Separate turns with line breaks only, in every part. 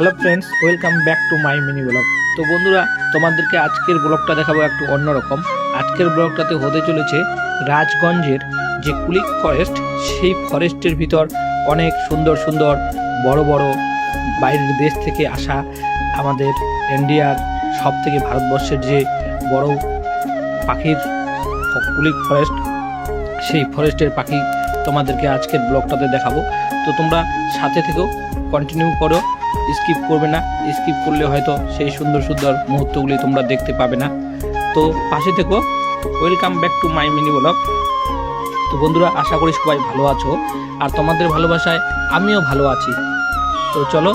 Hello friends, welcome back to my mini blog. তো বন্ধুরা, তোমাদেরকে আজকের ব্লগটা দেখাবো একটু অন্যরকম। আজকের ব্লগটাতে হতে চলেছে রাজগঞ্জের যে কুলিক ফরেস্ট সেই ফরেস্টের ভিতর অনেক সুন্দর সুন্দর বড় বড় বাইরের দেশ থেকে আসা আমাদের ইন্ডিয়ার সব থেকে ভারতবর্ষের যে বড় পাখির কুলিক ফরেস্ট সেই ফরেস্টের পাখি তোমাদেরকে আজকের ব্লগটাতে দেখাবো। তো তোমরা সাথে থেকেও কন্টিনিউ করো। স্কিপ করবে না। স্কিপ করলে হয়তো সেই সুন্দর সুন্দর মুহূর্তগুলি তোমরা দেখতে পাবে না। তো পাশে থেকো। Welcome back to my mini blog তো বন্ধুরা, আশা করি সবাই ভালো আছো। আর তোমাদের ভালোবাসায় আমিও ভালো আছি। তো চলো,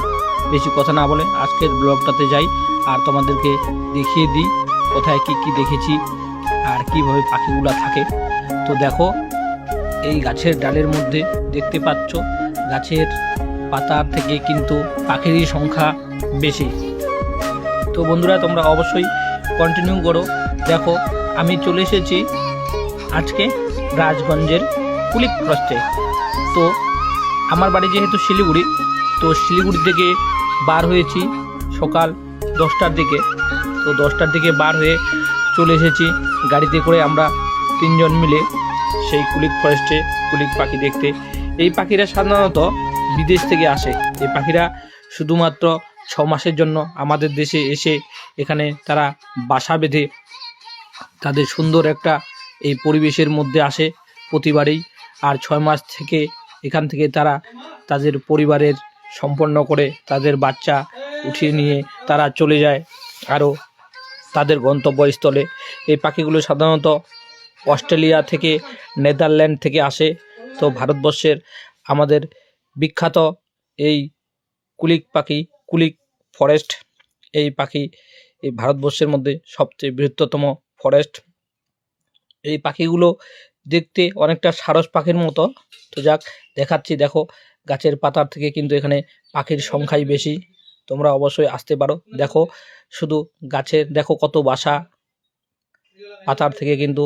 বেশি কথা না বলে আজকের ব্লগটাতে যাই। আর তোমাদেরকে দেখিয়ে দিই কোথায় কি কি দেখেছি আর কীভাবে পাখিগুলো থাকে। তো দেখো, এই গাছের ডালের মধ্যে দেখতে পাচ্ছ, গাছের পাতার থেকে কিন্তু পাখিরই সংখ্যা বেশি। তো বন্ধুরা, তোমরা অবশ্যই কন্টিনিউ করো। দেখো, আমি চলে এসেছি আজকে রাজগঞ্জের কুলিক ফ্রস্টে তো আমার বাড়ি যেহেতু শিলিগুড়ি, তো শিলিগুড়ি থেকে বার হয়েছি সকাল দশটার দিকে। তো দশটার দিকে বার হয়ে চলে এসেছি। গাড়িতে করে আমরা তিনজন মিলে সেই কুলিক ফরেস্টে কুলিক পাখি দেখতে। এই পাখিরা সাধারণত বিদেশ থেকে আসে। এই পাখিরা শুধুমাত্র ছ মাসের জন্য আমাদের দেশে এসে এখানে তারা বাসা বেঁধে তাদের সুন্দর একটা এই পরিবেশের মধ্যে আসে প্রতিবারেই। আর ছয় মাস থেকে এখান থেকে তারা তাদের পরিবারের সম্পন্ন করে তাদের বাচ্চা উঠিয়ে নিয়ে তারা চলে যায় আরও তাদের গন্তব্যস্থলে। এই পাখিগুলো সাধারণত অস্ট্রেলিয়া থেকে, নেদারল্যান্ড থেকে আসে। তো ভারতবর্ষের আমাদের বিখ্যাত এই কুলিক পাখি, কুলিক ফরেস্ট। এই পাখি এই ভারতবর্ষের মধ্যে সবচেয়ে বৃহত্তম ফরেস্ট। এই পাখিগুলো দেখতে অনেকটা সারস পাখির মতো। তো যাক, দেখাচ্ছি, দেখো, গাছের পাতার থেকে কিন্তু এখানে পাখির সংখ্যাই বেশি। তোমরা অবশ্যই আসতে পারো। দেখো, শুধু গাছের দেখো কত বাসা। পাতার থেকে কিন্তু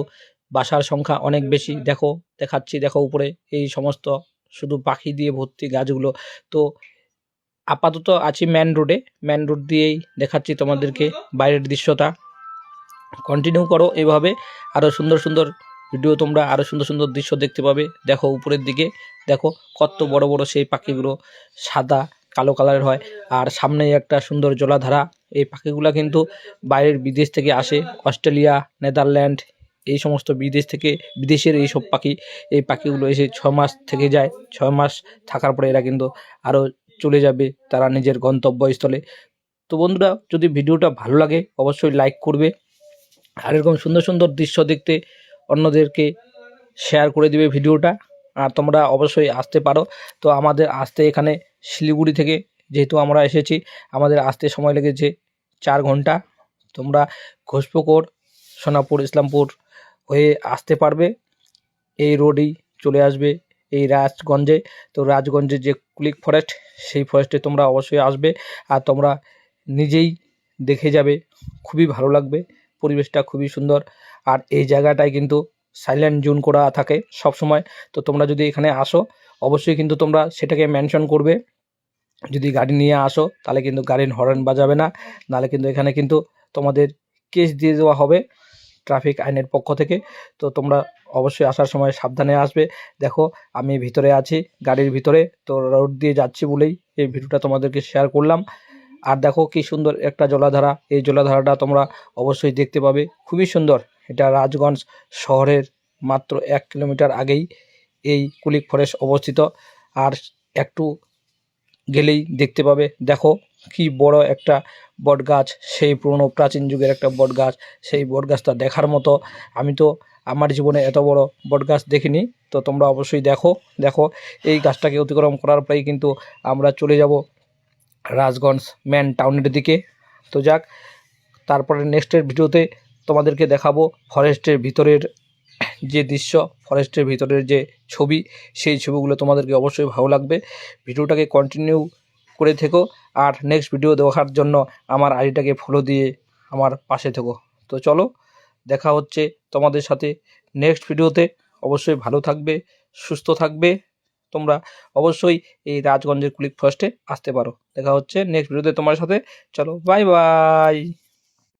বাসার সংখ্যা অনেক বেশি। দেখো, দেখাচ্ছি, দেখো উপরে এই সমস্ত শুধু পাখি দিয়ে ভর্তি গাছগুলো। তো আপাতত আছি ম্যান রোডে ম্যান রোড দিয়েই দেখাচ্ছি তোমাদেরকে বাইরের দৃশ্যটা। কন্টিনিউ করো এভাবে। আরও সুন্দর সুন্দর ভিডিও তোমরা আরও সুন্দর সুন্দর দৃশ্য দেখতে পাবে। দেখো উপরের দিকে। দেখো কত বড় বড় সেই পাখিগুলো সাদা, কালো কালারের হয়। আর সামনেই একটা সুন্দর জলাধারা। এই পাখিগুলো কিন্তু বাইরের বিদেশ থেকে আসে। অস্ট্রেলিয়া, নেদারল্যান্ড এই সমস্ত বিদেশ থেকে, বিদেশের এই সব পাখি, এই পাখিগুলো এসে ছ মাস থেকে যায়। ছয় মাস থাকার পরে এরা কিন্তু আরও চলে যাবে তারা নিজের গন্তব্যস্থলে। তো বন্ধুরা, যদি ভিডিওটা ভালো লাগে, অবশ্যই লাইক করবে। আর এরকম সুন্দর সুন্দর দৃশ্য দেখতে অন্যদেরকে শেয়ার করে দিবে ভিডিওটা। আর তোমরা অবশ্যই আসতে পারো। তো আমাদের আসতে এখানে শিলিগুড়ি থেকে যেহেতু আমরা এসেছি, আমাদের আসতে সময় লেগেছে চার ঘণ্টা। তোমরা ঘোষপুকুর, সোনাপুর, ইসলামপুর হয়ে আসতে পারবে। এই রোডেই চলে আসবে এই রাজগঞ্জে। তো রাজগঞ্জে যে কুলিক ফরেস্ট সেই ফরেস্টে তোমরা অবশ্যই আসবে আর তোমরা নিজেই দেখে যাবে। খুবই ভালো লাগবে, পরিবেশটা খুবই সুন্দর। আর এই জায়গাটায় কিন্তু সাইলেন্ট জোন করা থাকে সব সময় তো তোমরা যদি এখানে আসো, অবশ্যই কিন্তু তোমরা সেটাকে মেনশন করবে। যদি গাড়ি নিয়ে আসো, তাহলে কিন্তু গাড়ির হর্ন বাজাবে না। নাহলে কিন্তু এখানে কিন্তু তোমাদের কেস দিয়ে দেওয়া হবে। ট্রাফিক আইনের পক্ষ থেকে। তো তোমরা অবশ্যই আসার সময় সাবধানে আসবে। দেখো, আমি ভিতরে আছি, গাড়ির ভিতরে। তো রোড দিয়ে যাচ্ছি বলেই এই ভিডিওটা তোমাদেরকে শেয়ার করলাম। আর দেখো কি সুন্দর একটা জলাধারা। এই জলাধারাটা তোমরা অবশ্যই দেখতে পাবে। খুবই সুন্দর। এটা রাজগঞ্জ শহরের মাত্র এক কিলোমিটার আগেই এই কুলিক ফরেস্ট অবস্থিত। আর একটু গেলেই দেখতে পাবে। দেখো কি বড় একটা বট গাছ সেই পুরনো প্রাচীন যুগের একটা বট গাছ সেই বট গাছটা দেখার মতো। আমি তো আমার জীবনে এত বড় বট গাছ দেখিনি, তো তোমরা অবশ্যই দেখো দেখো। এই গাছটাকে অতিক্রম করার পরেই কিন্তু আমরা চলে যাব রাজগঞ্জ ম্যান টাউনের দিকে। তো যাক, তারপরে নেক্সটের ভিডিওতে তোমাদেরকে দেখাবো ফরেস্টের ভিতরের যে দৃশ্য, ফরেস্টের ভিতরের যে ছবি, সেই ছবিগুলো তোমাদেরকে অবশ্যই ভালো লাগবে। ভিডিওটাকে কন্টিনিউ করে থেকো। আর নেক্সট ভিডিও দেখার জন্য আমার আইডিটাকে ফলো দিয়ে আমার পাশে থেকো। তো চলো, দেখা হচ্ছে তোমাদের সাথে নেক্সট ভিডিওতে অবশ্যই ভালো থাকবে, সুস্থ থাকবে। তোমরা অবশ্যই এই রাজগঞ্জের কুলিক ফার্স্টে আসতে পারো। দেখা হচ্ছে নেক্সট ভিডিওতে তোমার সাথে। চলো বাই বাই